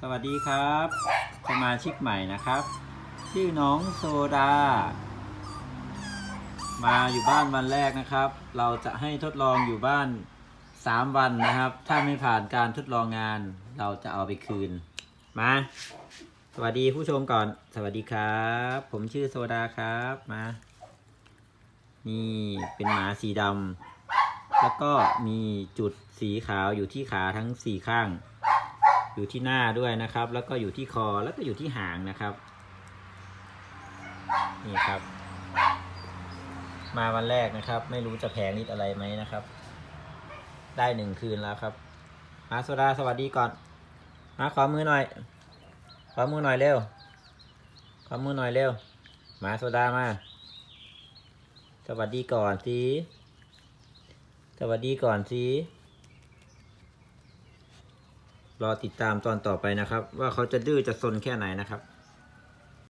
สวัสดีครับ สมาชิกใหม่นะครับ ชื่อน้องโซดา มาอยู่บ้านวันแรกนะครับ เราจะให้ทดลองอยู่บ้าน 3 วันนะครับ ถ้าไม่ผ่านการทดลองงาน เราจะเอาไปคืน มา สวัสดีผู้ชมก่อน สวัสดีครับ ผมชื่อโซดาครับมา นี่เป็นหมาสีดำแล้วก็มีจุดสีขาวอยู่ที่ขาทั้งสี่ข้าง อยู่ที่หน้าด้วยนะครับ แล้วก็อยู่ที่คอแล้วก็อยู่ที่หางนะครับ นี่ครับ มาวันแรกนะครับ ไม่รู้จะแพงนิดอะไรไหมนะครับ ได้หนึ่งคืนแล้วครับ มาโซดาสวัสดีก่อน มาขอมือหน่อย ขอมือหน่อยเร็ว ขอมือหน่อยเร็ว มาโซดามา สวัสดีก่อนสิสวัสดีก่อนสิ รอติดตามตอนต่อไปนะครับ ว่าเขาจะดื้อจะซนแค่ไหนนะครับ